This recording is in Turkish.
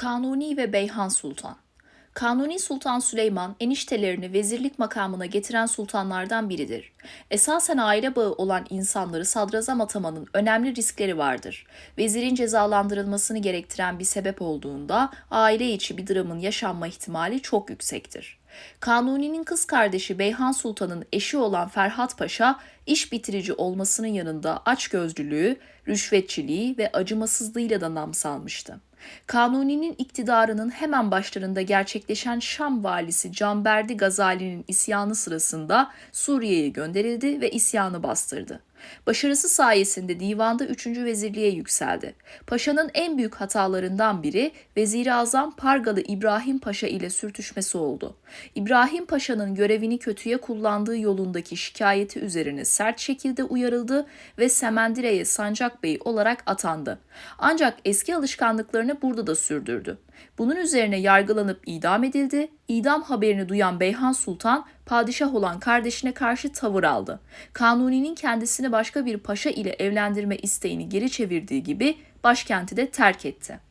Kanuni ve Beyhan Sultan Kanuni Sultan Süleyman eniştelerini vezirlik makamına getiren sultanlardan biridir. Esasen aile bağı olan insanları sadrazam atamanın önemli riskleri vardır. Vezirin cezalandırılmasını gerektiren bir sebep olduğunda aile içi bir dramın yaşanma ihtimali çok yüksektir. Kanuni'nin kız kardeşi Beyhan Sultan'ın eşi olan Ferhat Paşa, iş bitirici olmasının yanında açgözlülüğü, rüşvetçiliği ve acımasızlığıyla da nam salmıştı. Kanuni'nin iktidarının hemen başlarında gerçekleşen Şam valisi Canberdi Gazali'nin isyanı sırasında Suriye'ye gönderildi ve isyanı bastırdı. Başarısı sayesinde divanda 3. vezirliğe yükseldi. Paşa'nın en büyük hatalarından biri Vezir-i Azam Pargalı İbrahim Paşa ile sürtüşmesi oldu. İbrahim Paşa'nın görevini kötüye kullandığı yolundaki şikayeti üzerine sert şekilde uyarıldı ve Semendire'ye Sancak Bey olarak atandı. Ancak eski alışkanlıklarını burada da sürdürdü. Bunun üzerine yargılanıp idam edildi. İdam haberini duyan Beyhan Sultan, padişah olan kardeşine karşı tavır aldı. Kanuni'nin kendisini başka bir paşa ile evlendirme isteğini geri çevirdiği gibi başkenti de terk etti.